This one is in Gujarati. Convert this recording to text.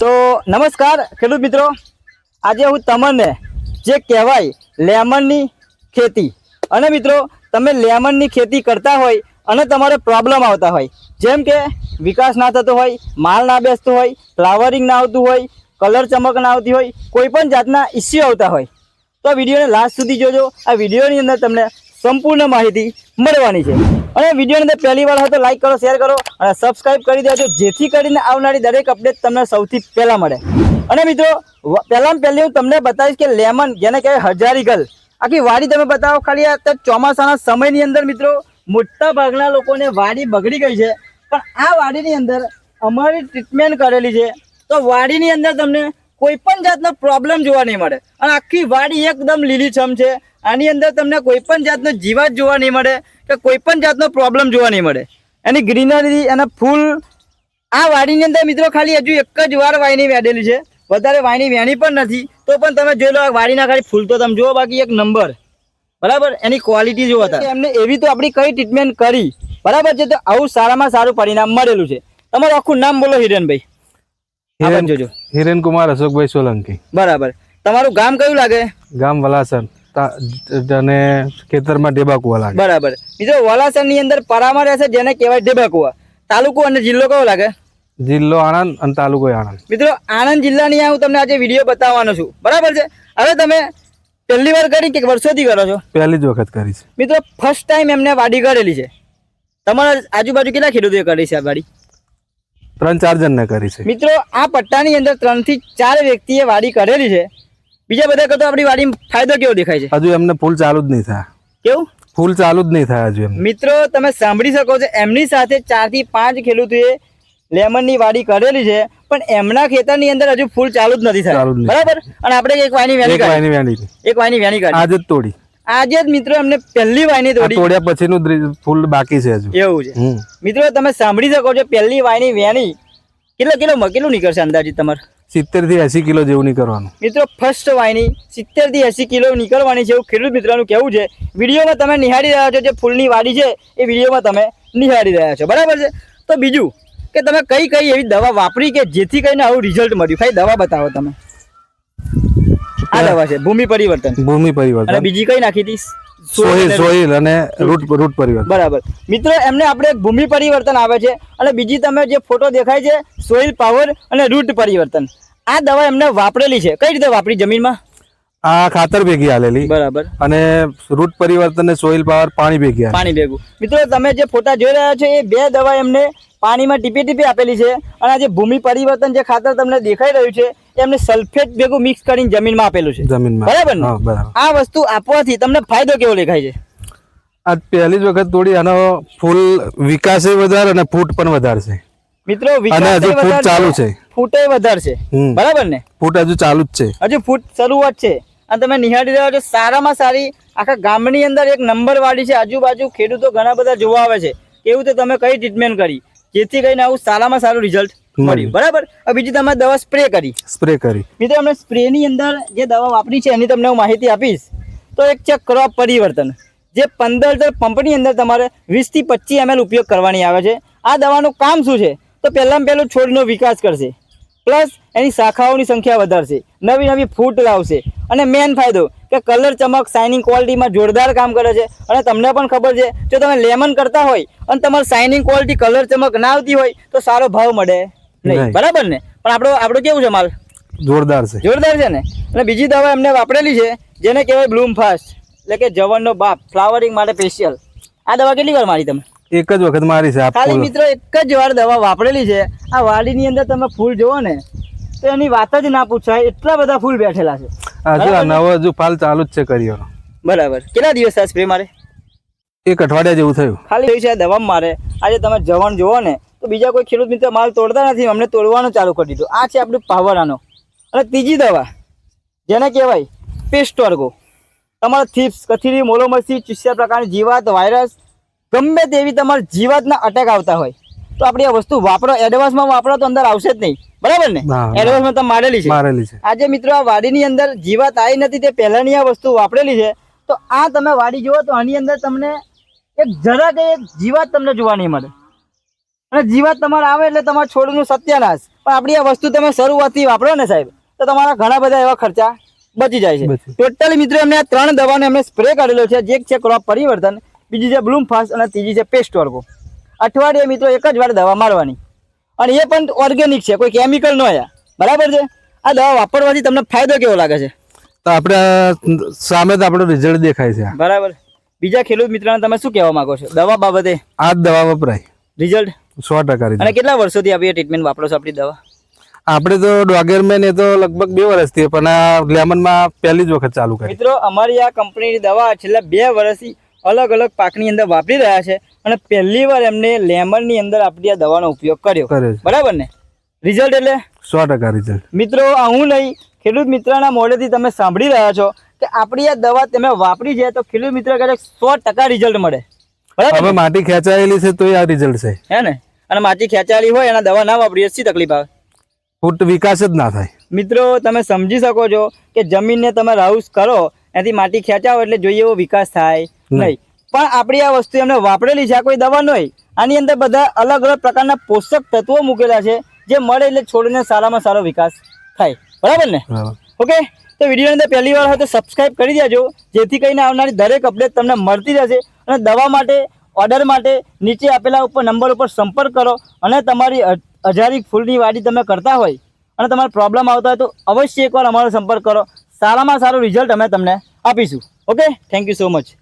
તો નમસ્કાર, ખેડૂત મિત્રો. આજે હું તમને જે કહેવાય, લેમનની ખેતી. અને મિત્રો, તમે લેમનની ખેતી કરતા હોય અને તમારે પ્રોબ્લેમ આવતા હોય. જેમ કે, વિકાસ ના થતો હોય, માલ ના બેસતો હોય ફ્લાવરિંગ ના આવતું હોય કલર ચમક ના આવતી હોય, કોઈ પણ જાતના ઇસ્યુ આવતા હોય. તો વિડીયોને લાસ્ટ સુધી જોજો. આ વિડીયોની અંદર તમને સંપૂર્ણ માહિતી મળવાની છે. અને વિડીયોની અંદર પહેલી વાર હોય તો લાઈક કરો શેર કરો અને સબસ્ક્રાઈબ કરી દેજો, જેથી કરીને આવનારી દરેક અપડેટ તમને સૌથી પહેલાં મળે. અને મિત્રો પહેલામાં પહેલી હું તમને બતાવીશ કે લેમન જેને કહેવાય હજારી ગલ. આખી વાડી તમે બતાવો, ખાલી અત્યારે ચોમાસાના સમયની અંદર મિત્રો મોટા ભાગના લોકોને વાડી બગડી ગઈ છે. પણ આ વાડીની અંદર અમારી ટ્રીટમેન્ટ કરેલી છે. તો વાડીની અંદર તમને કોઈ પણ જાતનો પ્રોબ્લેમ જોવા નહીં મળે. અને આખી વાડી એકદમ લીલીછમ છે. આની અંદર તમને કોઈ પણ જાતનો જીવાત જોવા નહીં મળે. કે કોઈ પણ જાતનો પ્રોબ્લેમ જોવા નહીં મળે. એની ગ્રીનરી એના ફૂલ આ વાડીની અંદર મિત્રો ખાલી હજુ એક જ વાર વાયની વેડેલી છે. વધારે વાયની વેણી પણ નથી. તો પણ તમે જોઈ લો વાડીના ખાલી ફૂલ તો તમે જુઓ બાકી એક નંબર બરાબર? એની ક્વોલિટી જોવા હતા એમને એવી તો આપણી કઈ ટ્રીટમેન્ટ કરી. બરાબર છે? તો આવું સારામાં સારું પરિણામ મળેલું છે. તમારું આખું નામ બોલો હિરેનભાઈ. હિરેન જોજો. હિરેન કુમાર અશોકભાઈ સોલંકી. બરાબર. તમારું ગામ કયું લાગે? ગામ વલાસણ અને ખેતરમાં ડેબાકુવા લાગે. બરાબર. બીજો વલાસણની અંદર પરામાં રહેશે જેને કહેવાય ડેબાકુવા તાલુકો અને જિલ્લો કયો લાગે? જિલ્લો આણંદ અને તાલુકો આણંદ. મિત્રો આણંદ જિલ્લાની હું તમને આજે વીડિયો બતાવવાનો છું. બરાબર છે? હવે તમે પહેલી વાર કરી કે વર્ષોથી કરો છો? પહેલી જ વખત કરી છે. મિત્રો ફર્સ્ટ ટાઈમ એમને વાડી કરેલી છે. તમારા આજુબાજુ કેટલા ખેડૂતોએ કરી છે આ વાડી? ત્રણ ચાર જણને કરી છે. મિત્રો આ પટ્ટાની અંદર ત્રણથી ચાર વ્યક્તિએ વાડી કરેલી છે. બીજા બધા કરતા આપણી વાડી ફાયદો કેવો દેખાય છે? હજુ એમને ફૂલ ચાલુ જ નહીં થાય. કેવું? ફૂલ ચાલુ જ નહીં થાય હજુ મિત્રો તમે સાંભળી શકો છો એમની સાથે ચારથી પાંચ ખેડૂતોએ લેમનની વાડી કરેલી છે પણ એમના ખેતરની અંદર હજુ ફૂલ ચાલુ જ નથી થાય. બરાબર? અને આપણે એક વાયની વેણી એક વાયની વેણી. એક વાયની વેણી કરી આજે જ તોડી. આજે જ મિત્રો એમને પહેલી વાયની તોડી. તોડ્યા પછીનું ફૂલ બાકી છે હજુ. એવું છે. મિત્રો તમે સાંભળી શકો છો પહેલી વાયની વેણી કેટલો કિલો કેટલું નીકળશે અંદાજિત તમારે? સિત્તેરથી એસી કિલો જેવું નહીં કરવાનું મિત્રો ફર્સ્ટ વાયની સિત્તેરથી એસી કિલો નીકળવાની છે એવું ખેડૂત મિત્રોનું કહેવું છે. વિડીયોમાં તમે નિહાળી રહ્યા છો જે ફૂલની વાડી છે, એ વિડીયોમાં તમે નિહાળી રહ્યા છો. બરાબર છે? તો બીજું કે તમે કઈ કઈ એવી દવા વાપરી કે જેથી કરીને આવું રિઝલ્ટ મળ્યું? ખાલી દવા બતાવો તમે. આ દવા છે ભૂમિ પરિવર્તન. ભૂમિ અને બીજી કઈ નાખી હતી? સોહિલ સોહિલ અને રૂટ રૂટ પરિવર્તન. બરાબર. મિત્રો એમને આપણે ભૂમિ પરિવર્તન આવે છે અને બીજી તમે જે ફોટો દેખાય છે સોઇલ પાવર અને રૂટ પરિવર્તન. આ દવા એમને વાપરેલી છે. કઈ રીતે વાપરી જમીનમાં? આ ખાતર ભેગી આલેલી. બરાબર. અને રૂટ પરિવર્તન ને સોઇલ પાવર પાણી ભેગી પાણી ભેગું. મિત્રો તમે જે ફોટા જોઈ રહ્યા છો એ બે દવા એમને પાણીમાં ટીપે ટીપે આપેલી છે અને આ જે ભૂમિ પરિવર્તન જે ખાતર તમને દેખાઈ રહ્યું છે એમને સલ્ફેટ ભેગું મિક્સ કરીને જમીનમાં આપેલું છે. જમીનમાં. બરાબર ને? આ વસ્તુ આપવાથી તમને ફાયદો કેવો દેખાય છે? આ પહેલી જ વખત થોડી આનો ફૂલ વિકાસે વધારે અને ફૂટ પણ વધારશે. મિત્રો અને હજુ ફૂટ ચાલુ છે. ફૂટે વધારશે. બરાબર ને? ફૂટ હજુ ચાલુ જ છે. હજુ ફૂટ શરૂઆત છે. અને તમે નિહાળી રહ્યા છો સારામાં સારી આખા ગામની અંદર એક નંબર વાળી છે. આજુબાજુ ખેડૂતો ઘણા બધા જોવા આવે છે. કેવું તો તમે કઈ ટ્રીટમેન્ટ કરી? જેથી કરીને આવું સારામાં સારું રિઝલ્ટ મળ્યું. બરાબર? હવે બીજી તમે દવા સ્પ્રે કરી. સ્પ્રે કરી. મિત્રો અમે સ્પ્રેની અંદર જે દવા વાપરી છે એની તમને હું માહિતી આપીશ. તો એક છે ક્રોપ પરિવર્તન. જે પંદર લીટર પંપની અંદર તમારે વીસથી પચીસ એમએલ ઉપયોગ કરવાની આવે છે. આ દવાનું કામ શું છે? તો પહેલાં પહેલું છોડનો વિકાસ કરશે. પ્લસ એની શાખાઓની સંખ્યા વધારશે. નવી નવી ફૂટ લાવશે. અને મેન ફાયદો કે કલર ચમક શાઇનિંગ ક્વોલિટીમાં જોરદાર કામ કરે છે. અને તમને પણ ખબર છે જો તમે લેમન કરતા હોય અને તમારે શાઇનિંગ ક્વોલિટી કલર ચમક ના આવતી હોય તો સારો ભાવ મળે નહીં. નહીં. બરાબર ને? પણ આપણો આપણો કેવું છે માલ? જોરદાર છે. જોરદાર છે ને? અને બીજી દવા એમને વાપરેલી છે જેને કહેવાય બ્લૂમ ફાસ્ટ. એટલે કે જવનનો બાપ ફ્લાવરિંગ માટે સ્પેશિયલ આ દવા કેટલી વાર મારી તમે? એક જ વખત મારી છે ખાલી મિત્રો એક જ વાર દવા વાપરેલી છે. આ વાડીની અંદર તમે ફૂલ જોવો ને તો એની વાત જ ના પૂછાય. એટલા બધા ફૂલ બેઠેલા છે. હજુ નવો હજુ ફાલ ચાલુ જ છે કર્યો. બરાબર. કેટલા દિવસ આ સ્પ્રે મારે? એક અઠવાડિયા જેવું થયું. ખાલી થયું છે દવા મારે. આજે તમે જવાન જોવો ને તો બીજા કોઈ ખેડૂત મિત્ર માલ તોડતા નથી અમને તોડવાનું ચાલુ કરી દીધું. આ છે આપણું પાવરાનો અને ત્રીજી દવા જેને કહેવાય પેસ્ટ વર્ગો તમારા થીપ્સ કથીરી મોલોમસી ચુસ્યા પ્રકારની જીવાત વાયરસ ગમે તેવી તમારે જીવાતના અટેક આવતા હોય તો આપણે આ વસ્તુ વાપરો. એડવાન્સમાં વાપરો તો અંદર આવશે જ નહીં. બરાબર ને. એડવાન્સમાં તમે મારેલી છે. મારેલી છે. આજે મિત્રો આ વાડીની અંદર જીવાત આવી નથી તે પહેલાની આ વસ્તુ વાપરેલી છે. તો આ તમે વાડી જુઓ તો આની અંદર તમને એક જરાક એક જીવાત તમને જોવા નહીં મળે. અને જીવાત તમારે આવે એટલે તમારા છોડનું સત્યાનાશ. પણ આપણી આ વસ્તુ તમે શરૂઆતથી વાપરો ને સાહેબ તો તમારા ઘણા બધા એવા ખર્ચા બચી જાય છે. ટોટલી મિત્રો એમને આ ત્રણ દવાનો એમને સ્પ્રે કરેલો છે. જે છે ક્રોપ પરિવર્તન. બીજી છે બ્લૂમ ફાસ્ટ અને ત્રીજી છે પેસ્ટ ઓર્ગો અઠવાડિયે મિત્રો એક જ વાર દવા મારવાની. અને એ પણ ઓર્ગેનિક છે કોઈ કેમિકલ ન હોય બરાબર છે? આ દવા વાપરવાથી તમને ફાયદો કેવો લાગે છે? તો આપણે સામે તો આપણો રિઝલ્ટ દેખાય છે બરાબર. બીજા ખેડૂત મિત્રોને તમે શું કહેવા માંગો છો? દવા બાબતે? આ જ દવા વપરાય. રિઝલ્ટ સો ટકા અને કેટલા વર્ષોથી આપણી ટ્રીટમેન્ટ વાપરો છો આપણી દવા? આપણે તો ડોગેરમેન એ તો લગભગ બે વર્ષથી પણ આ લેમનમાં પહેલી જ વખત ચાલુ કરી. મિત્રો અમારી આ કંપનીની દવા છેલ્લા બે વર્ષથી અલગ અલગ પાકની અંદર વાપરી રહ્યા છે અને પહેલી વાર એમને લેમનની અંદર આપણી આ દવાનો ઉપયોગ કર્યો. બરાબર ને? રિઝલ્ટ એટલે? સો ટકા રિઝલ્ટ મિત્રો આ હું નહીં. ખેડૂત મિત્રના મોડેથી તમે સાંભળી રહ્યા છો કે આપણી આ દવા તમે વાપરી છે તો ખેડૂત મિત્ર કહે સો ટકા રિઝલ્ટ મળે. બરાબર હવે માટી ખેંચાયેલી છે તો આ રિઝલ્ટ છે. હે ને? અને માટી ખેંચાયેલી હોય એના દવા ના વાપરીએ શી તકલીફ આવે? ફૂટ વિકાસ જ ના થાય. મિત્રો તમે સમજી શકો છો કે જમીનને તમે રાઉસ કરો એનાથી માટી ખેંચાવો એટલે જોઈએ એવો વિકાસ થાય. નહીં. પણ આપણી આ વસ્તુ એમને વાપરેલી છે આ કોઈ દવા નહીં. આની અંદર બધા અલગ અલગ પ્રકારના પોષક તત્વો મૂકેલા છે જે મળે એટલે છોડને સારામાં સારો વિકાસ થાય. બરાબર ને? ઓકે? તો વિડીયોની અંદર પહેલી વાર હોય તો સબસ્ક્રાઇબ કરી દેજો જેથી કરીને આવનારી દરેક અપડેટ તમને મળતી રહેશે. અને દવા માટે ઓર્ડર માટે નીચે આપેલા ઉપર નંબર ઉપર સંપર્ક કરો અને તમારી હજારી ફૂલની વાડી તમે કરતા હોય અને તમારે પ્રોબ્લેમ આવતા હોય તો અવશ્ય એકવાર અમારો સંપર્ક કરો. સારામાં સારું રિઝલ્ટ અમે તમને આપીશું. Okay? Thank you so much